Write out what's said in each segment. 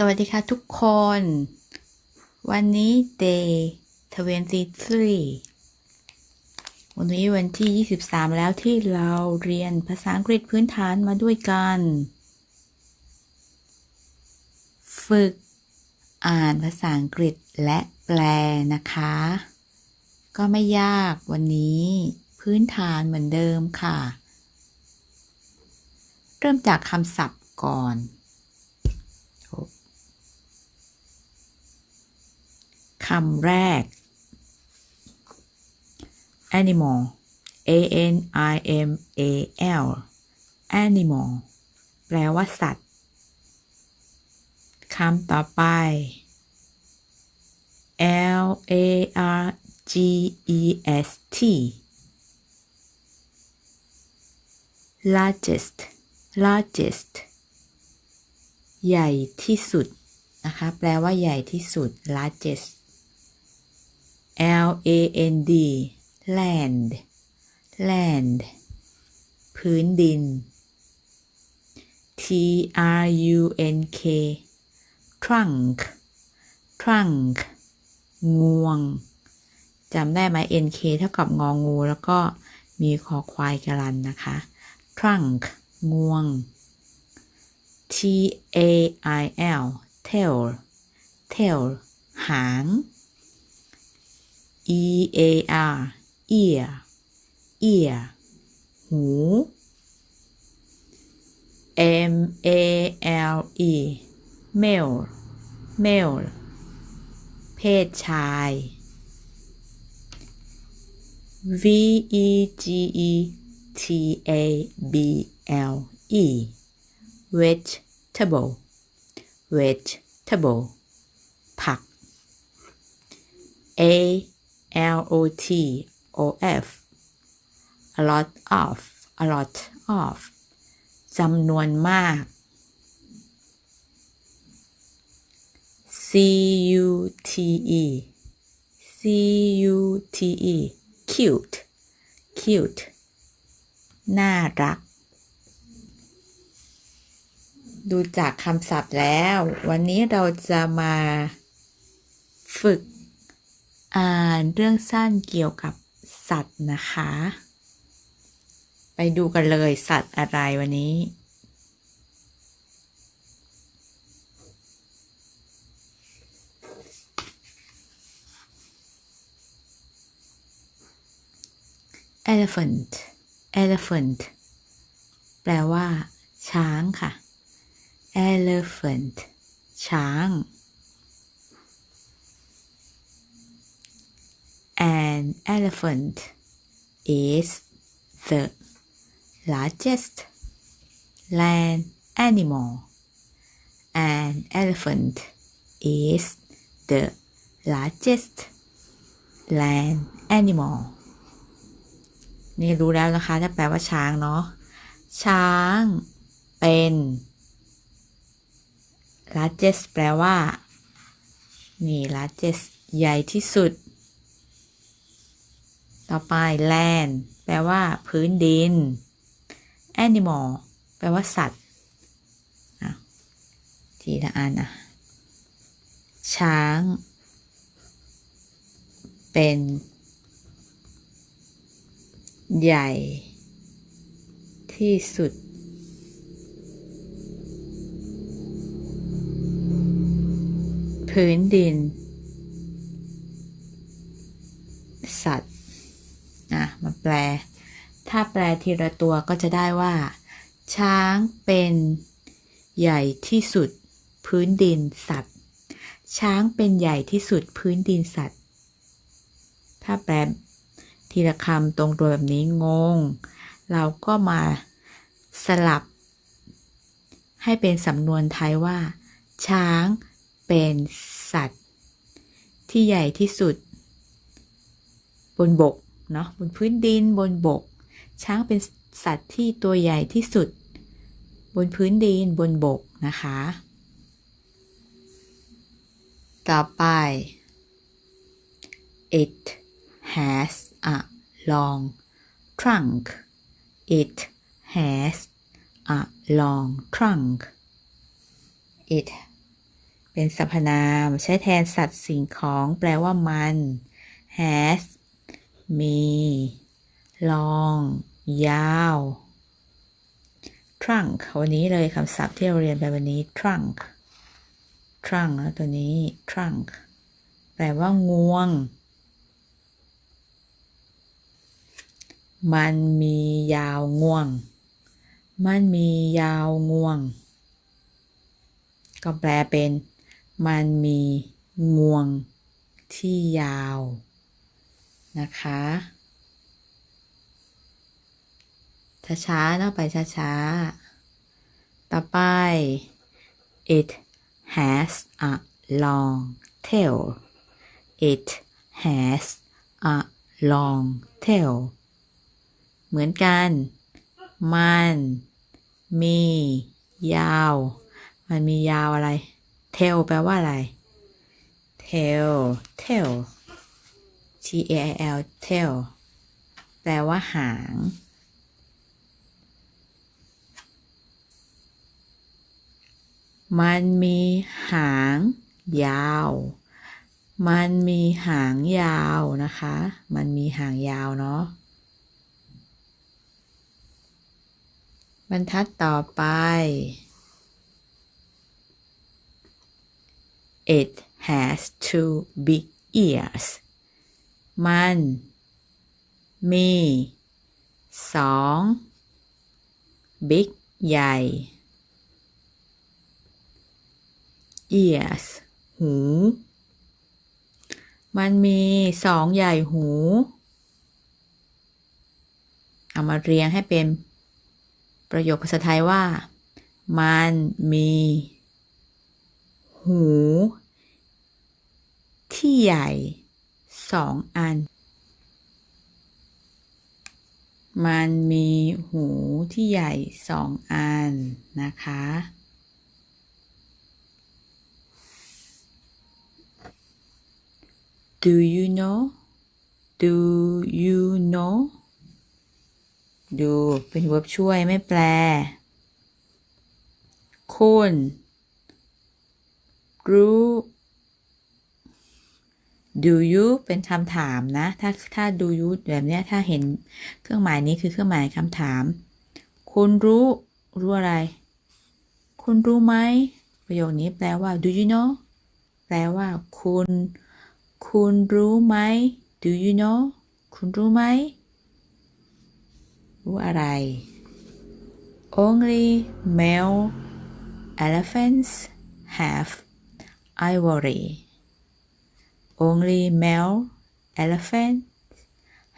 สวัสดีค่ะทุกคน วันนี้ day 23วันนี้วันที่ 23 แล้วที่เราเรียนภาษาอังกฤษพื้นฐานมาด้วยกัน ฝึกอ่านภาษาอังกฤษและแปลนะคะ ก็ไม่ยากวันนี้พื้นฐานเหมือนเดิมค่ะ เริ่มจากคำศัพท์ก่อน คำแรก animal a n i m a l animal แปลว่าสัตว์ คำต่อไป l a r g e s t largest largest ใหญ่ที่สุดนะคะ แปลว่าใหญ่ที่สุด largest L A N D land land พื้นดิน T R U N K trunk trunk งวงจำได้ไหม N K เท่ากับงองู แล้วก็มีคอควายกรันนะคะ trunk งวง T A I L tail tail หาง E A R ear ear หู M A L E male male เพศชาย V E G E T A B L E vegetable vegetable ผัก A L O T O F a lot of a lot of จำนวนมาก C U T E C U T E cute cute น่ารัก ดูจากคำศัพท์แล้ว วันนี้เราจะมาฝึก อ่านเรื่องสั้นเกี่ยวกับสัตว์นะคะ ไปดูกันเลยสัตว์อะไรวันนี้ elephant elephant แปลว่า ช้างค่ะ elephant ช้าง An elephant is the largest land animal. An elephant is the largest land animal. นี่รู้แล้วนะคะถ้าแปลว่าช้างเนาะ ช้างเป็น largest แปลว่า นี่ largest ใหญ่ที่สุด ต่อไป land แปลว่า พื้นดิน animal แปลว่าสัตว์ทีละอันนะช้าง เป็น ใหญ่ ที่สุด พื้นดิน แปล ถ้าแปลทีละตัวก็จะได้ว่า ช้างเป็นใหญ่ที่สุด พื้นดินสัตว์ ช้างเป็นใหญ่ที่สุดพื้นดินสัตว์ ถ้าแปลทีละคำตรงตัวแบบนี้งง เราก็มาสลับ ให้เป็นสำนวนไทยว่า ช้างเป็นสัตว์ ที่ใหญ่ที่สุด บนบก เนาะบนพื้นดินบนบก ช้างเป็นสัตว์ที่ตัวใหญ่ที่สุด บนพื้นดินบนบกนะคะ ต่อไป it has a long trunk it has a long trunk it เป็นสรรพนามใช้แทนสัตว์สิ่งของแปลว่ามัน has มี long ยาว trunk วันนี้เลยคำศัพท์ที่เราเรียนไปวันนี้ trunk trunk แล้วตัวนี้ trunk แปลว่างวง มันมียาวง่วง มันมียาวง่วง ก็แปลเป็น มันมีงวงที่ยาว นะคะ ช้าๆเนาะไปช้าๆ ต่อไป it has a long tail it has a long tail เหมือนกัน มัน มี ยาว มันมียาวอะไร tail แปลว่าอะไร tail tail t a i l tail แปลว่าหาง มันมีหางยาว มันมีหางยาวนะคะ มันมีหางยาวเนาะ บรรทัดต่อไป it has two big ears มัน มีสอง big ใหญ่ ears หู มันมีสองใหญ่หู เอามาเรียงให้เป็นประโยคภาษาไทยว่า มันมี หู ที่ใหญ่ สองอัน มันมีหูที่ใหญ่สองอันนะคะ Do you know Do you know ดูเป็น verb ช่วยไม่แปล คุณรู้ do you เป็นคำถามนะ ถ้าถ้า do you แบบเนี้ย ถ้าเห็นเครื่องหมายนี้คือเครื่องหมายคำถาม คุณรู้ รู้อะไร คุณรู้ไหม ประโยคนี้แปลว่า do you know แปลว่า คุณ คุณรู้ไหม do you know คุณรู้ไหม รู้อะไร only male elephants have ivory only male elephants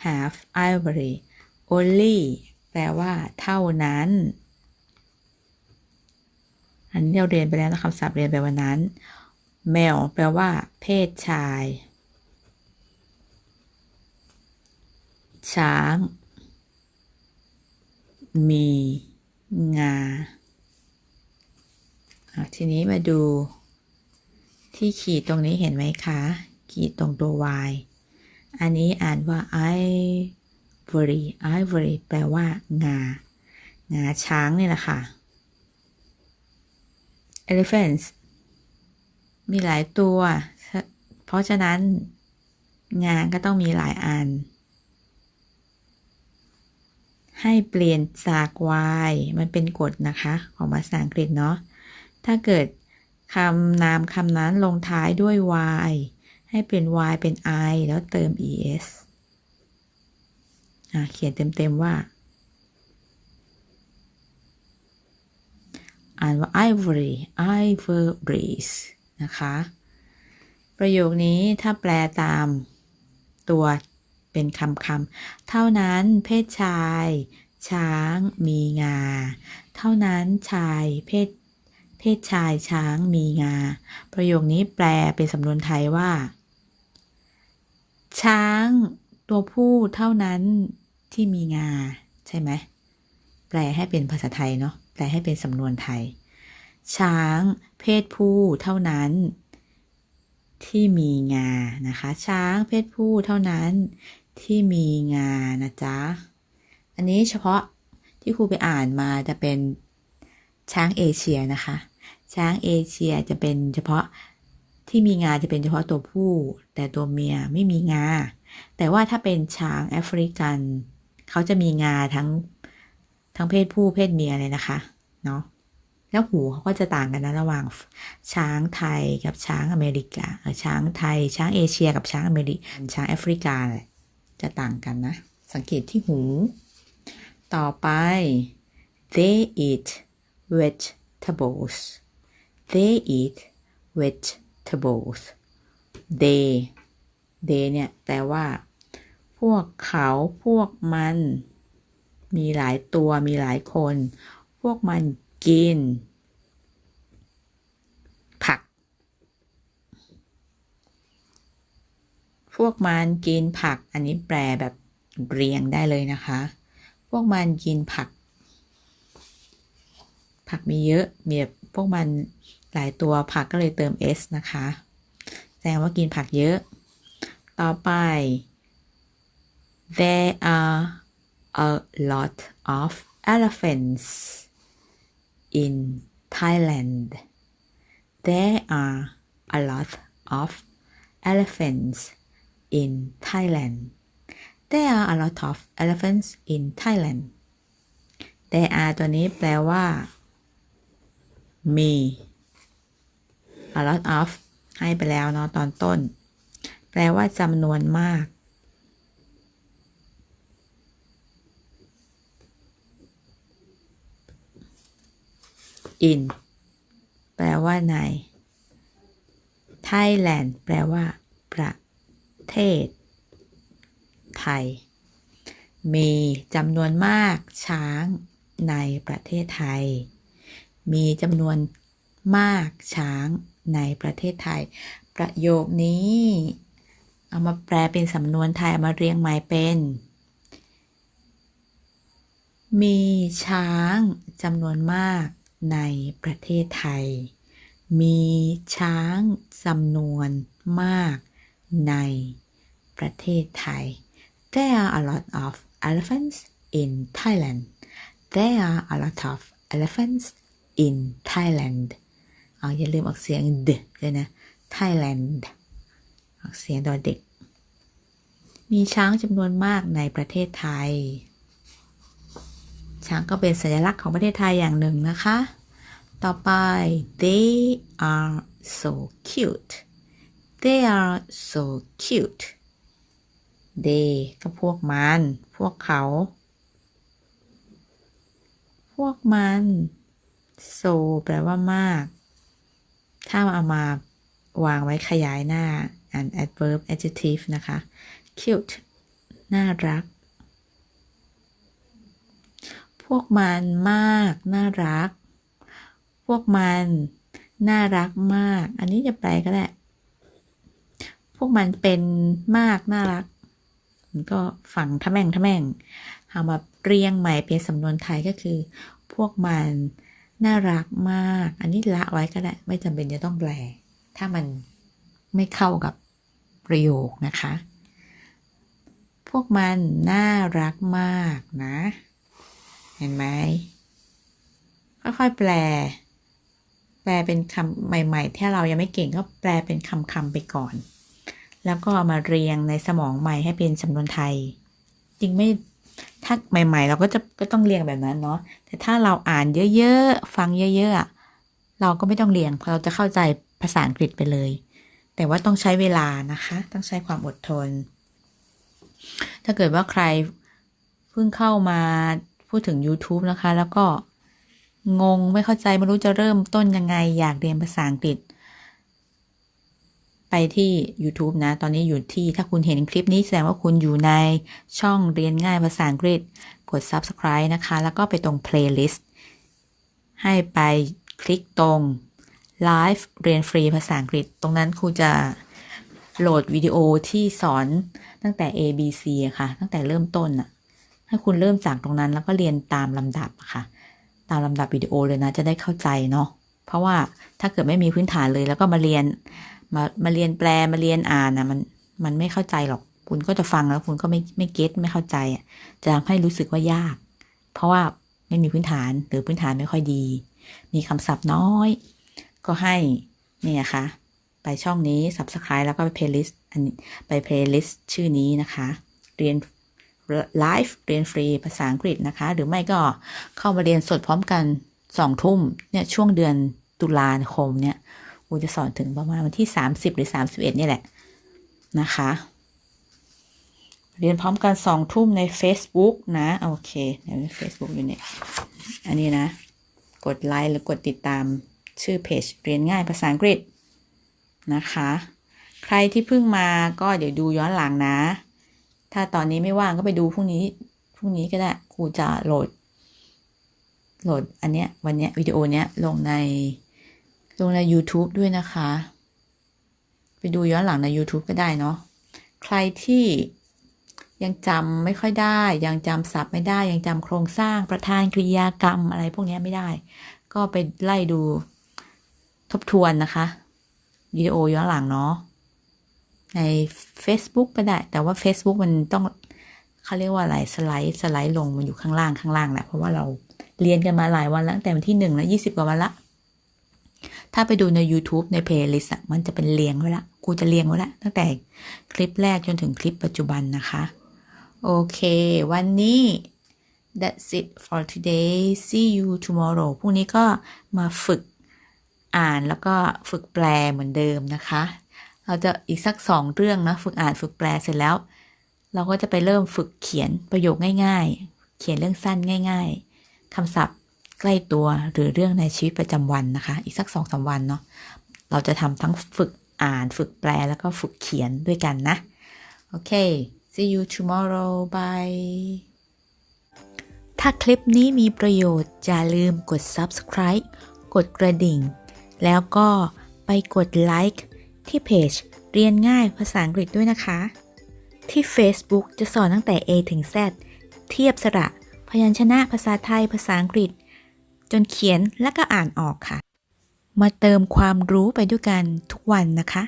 have ivory only แปลว่าเท่านั้น อันนี้เราเรียนไปแล้วนะคำศัพท์เรียนไปวันนั้น male แปลว่า เพศชาย ช้าง มี งา ทีนี้มาดูที่ขีดตรงนี้เห็นไหมคะ ขีดตรงตัว y อันนี้อ่านว่า ivory ivory แปลว่า งา งาช้างนี่แหละค่ะ elephants มีหลายตัว เพราะฉะนั้นงานก็ต้องมีหลายอัน ให้เปลี่ยนจาก y มันเป็นกฎนะคะ ของภาษาอังกฤษเนาะ ถ้าเกิดคำนามคำนั้นลงท้ายด้วย y ให้เปลี่ยน y เป็น i แล้วเติม es อะเขียนเต็ม ๆ ว่า อ่านว่า ivory ivories นะคะ ประโยคนี้ถ้าแปลตามตัวเป็นคำคำเท่านั้นเพศชาย ช้างมีงา เท่านั้นชายเพศเพศชายช้างมีงา ประโยคนี้แปลเป็นสำนวนไทยว่า ช้างตัวผู้เท่านั้นที่มีงา ใช่ไหม แปลให้เป็นภาษาไทยเนาะแปลให้เป็นสำนวนไทย ช้างเพศผู้เท่านั้น ที่มีงานะคะ ช้างเพศผู้เท่านั้น ที่มีงานะจ๊ะ อันนี้เฉพาะที่ครูไปอ่านมาจะเป็นช้างเอเชียนะคะ ช้างเอเชียจะเป็นเฉพาะ ที่มีงาจะเป็นเฉพาะตัวผู้ แต่ตัวเมียไม่มีงา แต่ว่าถ้าเป็นช้างแอฟริกัน เขาจะมีงาทั้งทั้งเพศผู้เพศเมียเลยนะคะ เนาะแล้วหูเขาก็จะต่างกันนะระหว่างช้างไทยกับช้างอเมริกาช้างไทย ช้างเอเชีย กับช้างอเมริกาช้างแอฟริกาจะต่างกันนะ สังเกตที่หู ต่อไป they eat vegetables they eat vegetables they they เนี่ยแปลว่า พวกเขาพวกมัน มีหลายตัวมีหลายคน พวกมันกิน ผัก พวกมันกินผัก อันนี้แปลแบบเรียงได้เลยนะคะ พวกมันกินผัก ผักมีเยอะมีแบบพวกมัน ลายตัวผักก็เลยเติม s นะคะ แสดงว่ากินผักเยอะ ต่อไป there are a lot of elephants in Thailand there are a lot of elephants in Thailand there are a lot of elephants in Thailand there are ตัวนี้แปลว่า มี a lot of ให้ไปแล้วเนาะตอนต้น แปลว่าจำนวนมาก in แปลว่าใน Thailand แปลว่า ประเทศ ไทย มีจำนวนมากช้างในประเทศไทย มีจำนวนมากช้าง ในประเทศไทย ประโยคนี้ เอามาแปลเป็นสำนวนไทย เอามาเรียงใหม่เป็น มีช้างจำนวนมากในประเทศไทย มีช้างจำนวนมากในประเทศไทย There are a lot of elephants in Thailand There are a lot of elephants in Thailand เอาอย่าลืมออกเสียงดเลยนะ Thailand ออกเสียงตัวเด็ก มีช้างจำนวนมากในประเทศไทย ช้างก็เป็นสัญลักษณ์ของประเทศไทยอย่างหนึ่งนะคะ ต่อไป they are so cute they are so cute they ก็พวกมัน พวกเขา พวกมัน so แปลว่ามาก ถ้าเอามาวางไว้ขยายหน้า an adverb adjective นะคะ cute น่ารัก พวกมันมาก น่ารัก พวกมัน น่ารักมาก อันนี้จะแปลก็ได้ พวกมันเป็นมาก น่ารัก มันก็ฝังทะแม่งทะแม่งเอามาเรียงใหม่เป็นสำนวนไทยก็คือ พวกมัน น่ารักมาก อันนี้ละไว้ก็ได้ ไม่จำเป็นจะต้องแปล ถ้ามันไม่เข้ากับประโยคนะคะ พวกมันน่ารักมากนะ เห็นไหมค่อยๆแปล แปลเป็นคำใหม่ๆถ้าเรายังไม่เก่งก็แปลเป็นคำๆไปก่อน แล้วก็เอามาเรียงในสมองใหม่ให้เป็นสำนวนไทย จริงไม่ ถ้าใหม่ๆ เราก็จะก็ต้องเรียงแบบนั้นเนาะแต่ถ้าเราอ่านเยอะๆ ฟังเยอะๆ เราก็ไม่ต้องเรียงเพราะเราจะเข้าใจภาษาอังกฤษไปเลย แต่ว่าต้องใช้เวลานะคะ ต้องใช้ความอดทน ถ้าเกิดว่าใครเพิ่งเข้ามาพูดถึง YouTube นะคะ แล้วก็งงไม่เข้าใจไม่รู้จะเริ่มต้นยังไง อยากเรียนภาษาอังกฤษ ไปที่ YouTube นะ ตอนนี้อยู่ที่ถ้าคุณเห็นคลิปนี้แสดงว่าคุณอยู่ในช่องเรียนง่ายภาษาอังกฤษ กด Subscribe นะคะ แล้วก็ไปตรง Playlist ให้ไปคลิกตรง Live เรียนฟรีภาษาอังกฤษ ตรงนั้นครูจะโหลดวิดีโอที่สอนตั้งแต่ A B C อะค่ะ ตั้งแต่เริ่มต้นอะให้คุณเริ่มจากตรงนั้นแล้วก็เรียนตามลำดับะค่ะ ตามลำดับวิดีโอเลยนะจะได้เข้าใจเนาะเพราะว่าถ้าเกิดไม่มีพื้นฐานเลยแล้วก็มาเรียน มามาเรียนแปลมาเรียนอ่านนะมันมันไม่เข้าใจหรอก คุณก็จะฟังแล้วคุณก็ไม่ไม่เก็ตไม่เข้าใจอะจะทำให้รู้สึกว่ายาก เพราะว่าไม่มีพื้นฐานหรือพื้นฐานไม่ค่อยดี มีคำศัพท์น้อย ก็ให้เนี่ยค่ะไปช่องนี้ subscribe แล้วก็ไป playlist อันนี้ไป playlist ชื่อนี้นะคะ เรียนไลฟ์เรียนฟรีภาษาอังกฤษนะคะ หรือไม่ก็เข้ามาเรียนสดพร้อมกันสองทุ่มเนี่ยช่วงเดือนตุลาคมเนี่ย ครูจะสอนถึงประมาณวันที่ 30 หรือ 31 นี่แหละนะคะ เรียนพร้อมกันสองทุ่มใน Facebook นะ โอเคใน Facebook อยู่เนี่ย อันนี้นะ กดไลค์หรือกดติดตามชื่อเพจเรียนง่ายภาษาอังกฤษนะคะ ใครที่เพิ่งมาก็เดี๋ยวดูย้อนหลังนะ ถ้าตอนนี้ไม่ว่างก็ไปดูพรุ่งนี้พรุ่งนี้ก็ได้ครูจะโหลดโหลดอันเนี้ยวันเนี้ยวิดีโอเนี้ยลงใน ลงใน YouTube ด้วยนะคะ ไปดูย้อนหลังใน YouTube ก็ได้เนาะใครที่ยังจำไม่ค่อยได้ ยังจำศัพท์ไม่ได้ ยังจำโครงสร้างประธานกริยากรรมอะไรพวกนี้ไม่ได้ ก็ไปไล่ดูทบทวนนะคะวิดีโอย้อนหลังเนาะใน Facebook ก็ได้ แต่ว่า Facebook มันต้องเขาเรียกว่าอะไรสไลด์สไลด์ลงมันอยู่ข้างล่างข้างล่างแหละเพราะว่าเราเรียนกันมาหลายวันแล้วตั้งแต่วันที่หนึ่งแล้วยี่สิบกว่าวันละ ถ้าไปดูใน YouTube ใน playlist อะมันจะเป็นเรียงไว้ละ กูจะเรียงไว้ละ ตั้งแต่คลิปแรกจนถึงคลิปปัจจุบันนะคะ โอเค วันนี้ that's it for today see you tomorrow พรุ่งนี้ก็มาฝึกอ่านแล้วก็ฝึกแปลเหมือนเดิมนะคะ เราจะอีกสักสองเรื่องนะ ฝึกอ่านฝึกแปลเสร็จแล้ว เราก็จะไปเริ่มฝึกเขียนประโยคง่าย ๆ เขียนเรื่องสั้นง่าย ๆคำศัพท์ ใกล้ตัวหรือเรื่องในชีวิตประจำวันนะคะ อีกสักสองสาวันเนาะเราจะทำทั้งฝึกอ่านฝึกแปลแล้วก็ฝึกเขียนด้วยกันนะ โอเค see you tomorrow bye ถ้าคลิปนี้มีประโยชน์ อย่าลืมกด subscribe กดกระดิ่ง แล้วก็ไปกดไลค์ที่เพจเรียนง่ายภาษาอังกฤษด้วยนะคะ ที่ Facebook จะสอนตั้งแต่ A ถึง Z เทียบสระ พยัญชนะภาษาไทยภาษาอังกฤษ จนเขียนและก็อ่านออกค่ะ มาเติมความรู้ไปด้วยกันทุกวันนะคะ